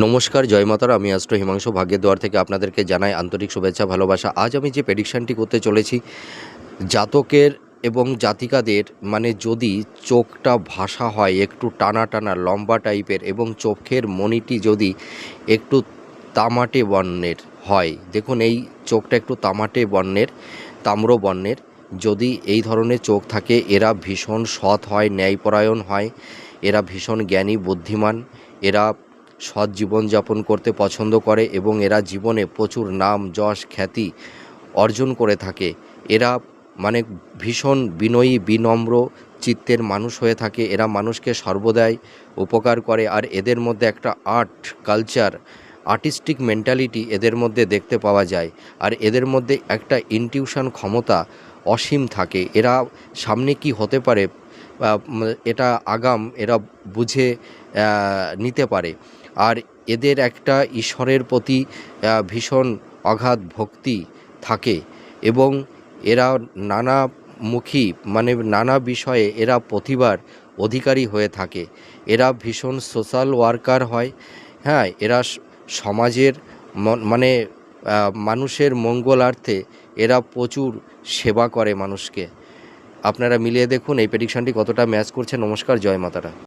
নমস্কার, জয় মাতার। আমি অ্যাস্ট্রো হিমাংশু ভাগ্যের দোয়ার থেকে আপনাদেরকে জানাই আন্তরিক শুভেচ্ছা, ভালোবাসা। আজ আমি যে প্রেডিকশানটি করতে চলেছি, জাতকের এবং জাতিকাদের মানে যদি চোখটা ভাষা হয়, একটু টানা টানা, লম্বা টাইপের এবং চোখের মণিটি যদি একটু তামাটে বর্ণের হয়, দেখুন এই চোখটা একটু তামাটে বর্ণের, তাম্র বর্ণের, যদি এই ধরনের চোখ থাকে, এরা ভীষণ সৎ হয়, ন্যায়পরায়ণ হয়, এরা ভীষণ জ্ঞানী, বুদ্ধিমান, এরা সৎ জীবনযাপন করতে পছন্দ করে এবং এরা জীবনে প্রচুর নাম, যশ, খ্যাতি অর্জন করে থাকে। এরা মানে ভীষণ বিনয়ী, বিনম্র চিত্তের মানুষ হয়ে থাকে। এরা মানুষকে সর্বদাই উপকার করে আর এদের মধ্যে একটা আর্ট, কালচার, আর্টিস্টিক মেন্টালিটি এদের মধ্যে দেখতে পাওয়া যায়। আর এদের মধ্যে একটা ইনটিউশন ক্ষমতা অসীম থাকে। এরা সামনে কি হতে পারে এটা আগাম, এরা বুঝে নিতে পারে। আর এদের একটা ঈশ্বরের প্রতি ভীষণ অগাধ ভক্তি থাকে এবং এরা নানামুখী মানে নানা বিষয়ে এরা প্রতিভার অধিকারী হয়ে থাকে। এরা ভীষণ সোশ্যাল ওয়ার্কার হয়। হ্যাঁ এরা সমাজের মন- মানে মানুষের মঙ্গলার্থে এরা প্রচুর সেবা করে মানুষকে। আপনারা মিলিয়ে দেখুন এই প্রেডিকশনটি কতটা ম্যাচ করছে। নমস্কার, জয় মাতারা।